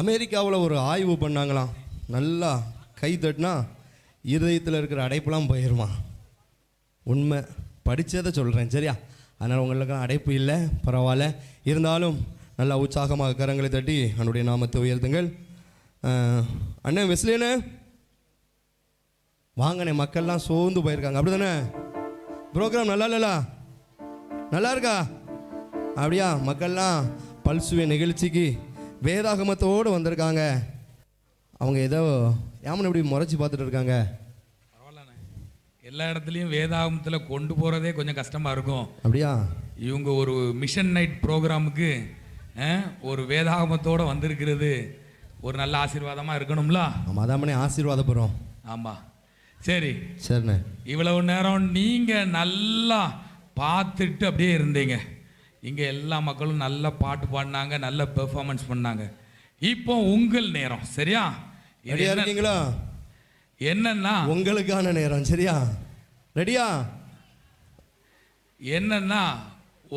அமெரிக்காவில் ஒரு ஆய்வு பண்ணாங்களாம். நல்லா கை தட்டினா இருதயத்தில் இருக்கிற அடைப்புலாம் போயிடுமா உண்மை. படித்ததை சொல்கிறேன் சரியா? அதனால் உங்களுக்கெல்லாம் அடைப்பு இல்லை பரவாயில்ல. இருந்தாலும் நல்லா உற்சாகமாக கரங்களை தட்டி என்னுடைய நாமத்தை உயர்த்துங்கள். அண்ணன் வெஸ்லியனே வாங்கண்ணே மக்கள்லாம் சோர்ந்து போயிருக்காங்க. அப்படி தானே ப்ரோக்ராம் நல்லா இல்லைல்ல நல்லா இருக்கா? அப்படியா மக்கள்லாம் பல்சுவை நிகழ்ச்சிக்கு வேதாகமத்தோடு வந்திருக்காங்க. அவங்க ஏதோ ஏமன் இப்படி முறைச்சி பார்த்துட்டு இருக்காங்க. பரவாயில்லண்ணே. எல்லா இடத்துலையும் வேதாகமத்தில் கொண்டு போகிறதே கொஞ்சம் கஷ்டமாக இருக்கும். அப்படியா? இவங்க ஒரு மிஷன் நைட் ப்ரோக்ராமுக்கு ஒரு வேதாகமத்தோடு வந்திருக்கிறது. ஒரு நல்ல ஆசீர்வாதமாக இருக்கணும்ல? ஆமாம் அதாமனே ஆசீர்வாதப்படுறோம். ஆமாம் சரி. சரிண்ணே. இவ்வளவு நேரம் நீங்கள் நல்லா பார்த்துட்டு அப்படியே இருந்தீங்க. இங்கே எல்லா மக்களும் நல்ல பாட்டு பாடினாங்க நல்ல பெர்ஃபார்மன்ஸ் பண்ணாங்க. இப்போ உங்கள் நேரம் சரியா? ரெடியா இருக்கீங்களா? என்னன்னா உங்களுக்கான நேரம் சரியா? ரெடியா என்னன்னா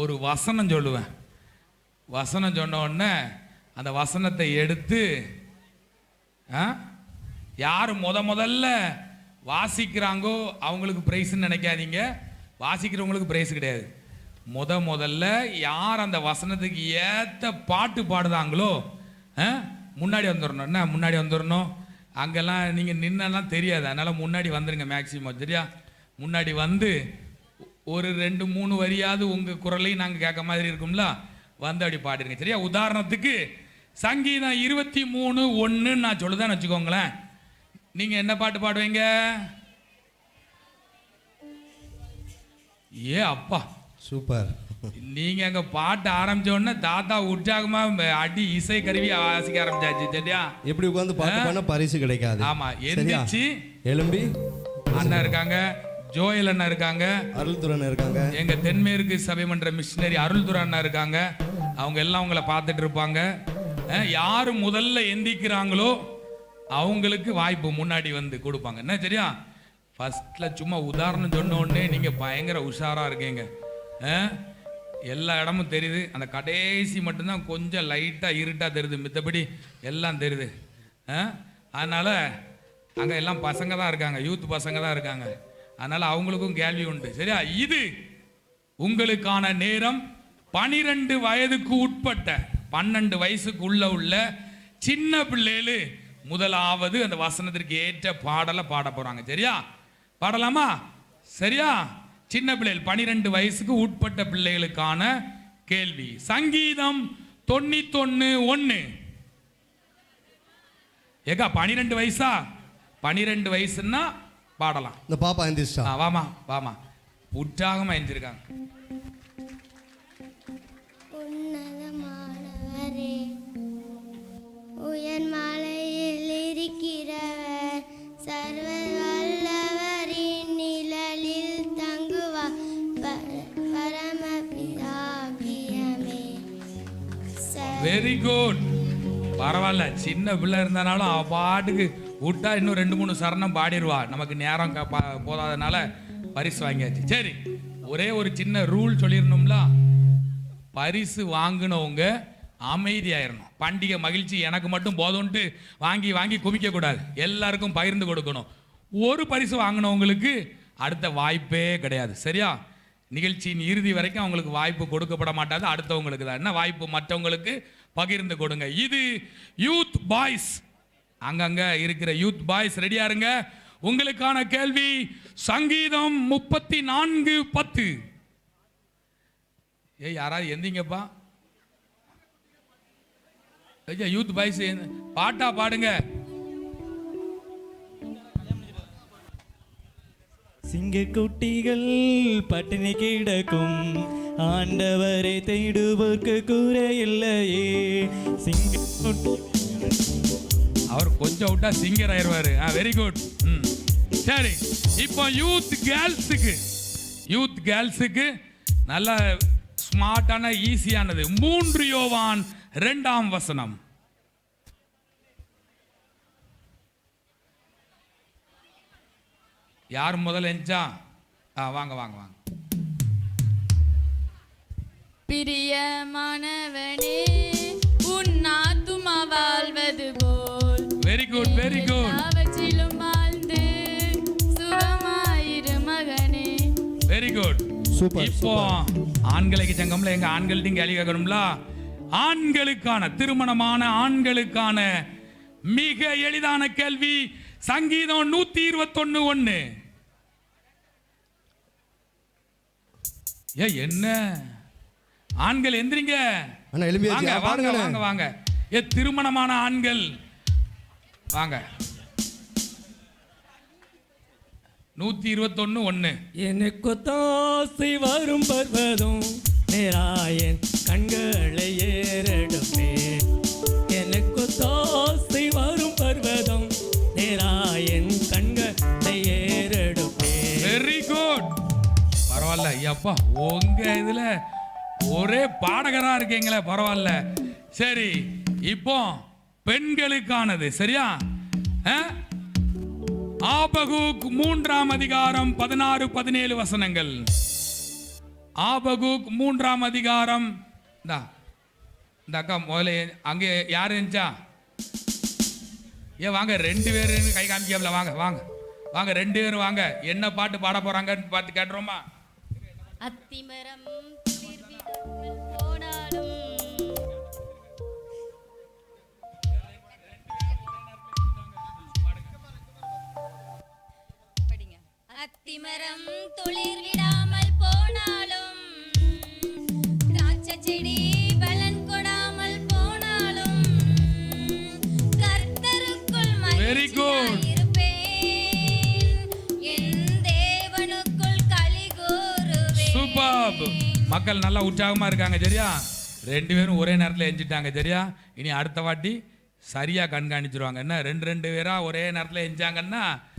ஒரு வசனம் சொல்லுவேன். வசனம் சொன்ன உடனே அந்த வசனத்தை எடுத்து யார் முத முதல்ல வாசிக்கிறாங்கோ அவங்களுக்கு ப்ரைஸ்ன்னு நினைக்காதீங்க. வாசிக்கிறவங்களுக்கு ப்ரைஸ் கிடையாது. முத முதல்ல யார் அந்த வசனத்துக்கு ஏற்ற பாட்டு பாடுதாங்களோ ஆ, முன்னாடி வந்துடணும் என்ன? முன்னாடி வந்துடணும் அங்கெல்லாம் நீங்கள் நின்னலாம் தெரியாது. அதனால் முன்னாடி வந்துடுங்க மேக்ஸிமம் சரியா? முன்னாடி வந்து ஒரு ரெண்டு மூணு வரியாவது உங்கள் குரலையும் நாங்கள் கேட்க மாதிரி இருக்கும்ல? வந்து அப்படி பாடிருங்க சரியா? உதாரணத்துக்கு சங்கீதம் இருபத்தி மூணு ஒன்றுன்னு நான் சொல்லுதேன்னு வச்சுக்கோங்களேன். நீங்கள் என்ன பாட்டு பாடுவீங்க? ஏ அப்பா. சூப்பர். நீங்க அங்க பாட்டு ஆரம்பிச்ச உடனே தாத்தா உற்சாகமா அடி இசை கருவி வாசிக்க ஆரம்பிச்சாச்சு சரியா? எப்படி உட்காந்து பாட்டு பண்ண பரிசு கிடைக்காது. ஆமா சரியா? எந்திரிச்சு எலும்பி அண்ணா இருக்காங்க ஜோயல் அண்ணா இருக்காங்க. அருள்துரன் இருக்காங்க. எங்க தென்மேற்கு சபை மன்ற மிஷினரி அருள்துரை அண்ணா இருக்காங்க. அவங்க எல்லாம் உங்களை பார்த்துட்டு இருப்பாங்க. யாரு முதல்ல எந்திக்கிறாங்களோ அவங்களுக்கு வாய்ப்பு முன்னாடி வந்து கொடுப்பாங்க. என்ன சரியா? ஃபர்ஸ்ட்ல சும்மா உதாரணம் சொன்ன உடனே நீங்க பயங்கர உஷாரா இருக்கீங்க. எல்லா இடமும் தெரியுது. அந்த கடைசி மட்டும்தான் கொஞ்சம் லைட்டாக இருட்டாக தெரியுது. மித்தபடி எல்லாம் தெரியுது. அதனால் அங்கே எல்லாம் பசங்க தான் இருக்காங்க. யூத் பசங்க தான் இருக்காங்க. அதனால் அவங்களுக்கும் கேள்வி உண்டு. சரியா? இது உங்களுக்கான நேரம் பனிரெண்டு வயதுக்கு உட்பட்ட பன்னெண்டு வயசுக்கு உள்ள உள்ள சின்ன பிள்ளைகளு முதலாவது அந்த வசனத்திற்கு ஏற்ற பாடலை பாட போகிறாங்க சரியா? பாடலாமா? சரியா? சின்ன பிள்ளைகள் பனிரெண்டு வயசுக்கு உட்பட்ட பிள்ளைகளுக்கான கேள்வி. சங்கீதம் தொண்ணூத்தொன்னு ஒன்று ஏக்கா பனிரெண்டு வயசா? பனிரெண்டு வயசுன்னா பாடலாம். இந்த பாப்பா எந்திரிச்சா வாமா வாமா உற்சாகமா எஞ்சிருக்காங்க வெரி குட் பரவாயில்ல. சின்ன பிள்ளை இருந்தனாலும் அவ பாட்டுக்கு விட்டா இன்னும் ரெண்டு மூணு சரணம் பாடிடுவா நமக்கு நேரம் க- பா- போதாதனால பரிசு வாங்கியாச்சு. சரி ஒரே ஒரு சின்ன ரூல் சொல்லிடணும்ல. பரிசு வாங்கினவங்க அமைதியாயிரணும். பண்டிகை மகிழ்ச்சி எனக்கு மட்டும் போதும்ன்ட்டு வாங்கி வாங்கி குவிக்கக்கூடாது எல்லாருக்கும் பகிர்ந்து கொடுக்கணும். ஒரு பரிசு வாங்கினவங்களுக்கு அடுத்த வாய்ப்பே கிடையாது. சரியா? நிகழ்ச்சியின் இறுதி வரைக்கும் அவங்களுக்கு வாய்ப்பு கொடுக்கப்பட மாட்டாது. அடுத்தவங்களுக்கு தான். என்ன வாய்ப்பு? மற்றவங்களுக்கு பகிர்ந்து கொடுங்க. இது யூத் பாய்ஸ் அங்கங்க இருக்கிற யூத் பாய்ஸ் ரெடியா இருங்க. உங்களுக்கான கேள்வி சங்கீதம் முப்பத்தி நான்கு பத்து. ஏய் யாராவது எந்திங்கப்பா? ஐயா யூத் பாய்ஸ் பாட்டா பாடுங்க. சிங்கக்குட்டிகள் பட்டினி கிடக்கும். ஆண்டவரை தேடுவோர்க்கு குறையில்லையே சிங்கக்குட்டி அவர் கொஞ்சம் விட்டா சிங்கர் ஆயிடுவாரு ஆ வெரி குட் ம். சரி இப்போ யூத் கேர்ள்ஸுக்கு யூத் கேர்ள்ஸுக்கு நல்ல ஸ்மார்ட்டான ஈஸியானது மூன்று யோவான் ரெண்டாம் வசனம். யார் முதல் எஞ்சா? ஆ வாங்க வாங்க வாங்க. வெரி குட் வெரி குட் அவற்றிலும் வாழ்ந்து சுகமாயிரு வெரி குட் சூப்பர் இப்போ ஆண்களுக்கு சங்கம்ல எங்க ஆண்கள்ட்டையும் கேள்வி கேட்கணும்ல? ஆண்களுக்கான திருமணமான ஆண்களுக்கான மிக எளிதான கேள்வி சங்கீதம் நூத்தி இருபத்தொன்னு ஒன்னு ஏ என்ன? ஆண்கள் எந்திரிங்க. வாங்க வாங்க வாங்க வாங்க. ஏ திருமணமான ஆண்கள். வாங்க. நூத்தி இருபத்தொன்னு ஒண்ணு. எனக்கு தாசை வரும் பர்வதும் நேராயன் கண்களை ஏறெடுப்பே எனக்கு தாசை வரும் பர்வதம் நேராயன் கண்களை ஏறெடுப்பே வெரி குட் பரவாயில்ல ஐயாப்பா உங்க இதுல ஒரே பாடகரா இருக்கீங்களே பரவாயில்ல. சரி இப்போ பெண்களுக்கானது சரியா? அஹ்? ஆபகுக் மூன்றாம் அதிகாரம் பதினாறு பதினேழு வசனங்கள். ஆபகுக் மூன்றாம் அதிகாரம் இந்தா இந்த அக்கா முதல்ல அங்கே யார் இருந்துச்சா? ஏன் வாங்க ரெண்டு பேர் கை காமிக்கல வாங்க வாங்க. வாங்க ரெண்டு பேரும் வாங்க. என்ன பாட்டு பாட போறாங்கன்னு பார்த்து கேட்டுறோமா அத்திமரம் அத்திமரம் துளிர் விடாமல் போனாலும் திராட்சை செடி பலன் கொடாமல் போனாலும் கர்த்தருக்குள் Very good. மகிழ்ச்சியாயிருப்பேன் என் தேவனுக்குள் களி கூறுவேன் சூப்பர் மக்கள் நல்லா உற்சாகமா இருக்காங்க சரியா? ரெண்டு பேரும் ஒரே நேரத்தில் எஞ்சிட்டாங்க சரியா? இனி அடுத்த வாட்டி சரியா கண்காணிச்சிருவாங்க. என்ன ரெண்டு ரெண்டு பேரா ஒரே நேரத்தில் எஞ்சாங்கன்னா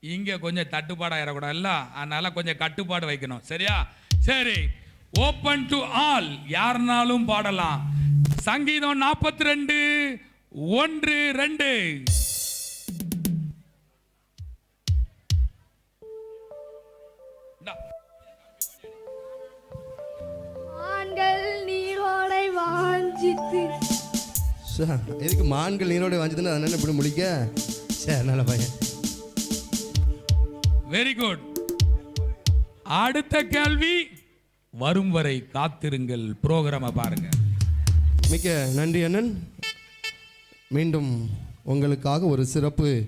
இங்க கொஞ்சம் தட்டுப்பாடா இறக்கூடாதுல்ல அதனால கொஞ்சம் கட்டுப்பாடு வைக்கணும். சரியா? சரி. ஓப்பன் டு ஆல் யாருனாலும் பாடலாம். சங்கீதம் நாற்பத்தி ரெண்டு ஒன்று ரெண்டு. ஆண்கள் நீரோடை வாஞ்சித்து. சார் எதுக்கு மான்கள் நீரோட வாங்கிதுன்னு அதை இப்படி முடிக்க? சரி நல்ல பையன். வெரி குட் அடுத்த கேள்வி வரும் வரை காத்திருங்கள் புரோகிராமை பாருங்க. மிக்க நன்றி அண்ணன். மீண்டும் உங்களுக்காக ஒரு சிறப்பு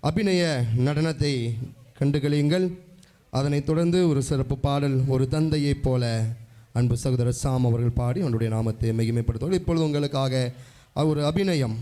அபிநய நடனத்தை கண்டுகளியுங்கள். அதனைத் தொடர்ந்து ஒரு சிறப்பு பாடல் ஒரு தந்தையைப் போல அன்பு சகோதரர் சாம் அவர்கள் பாடி அவனுடைய நாமத்தை மகிமைப்படுத்துவார்கள் இப்பொழுது உங்களுக்காக ஒரு அபிநயம்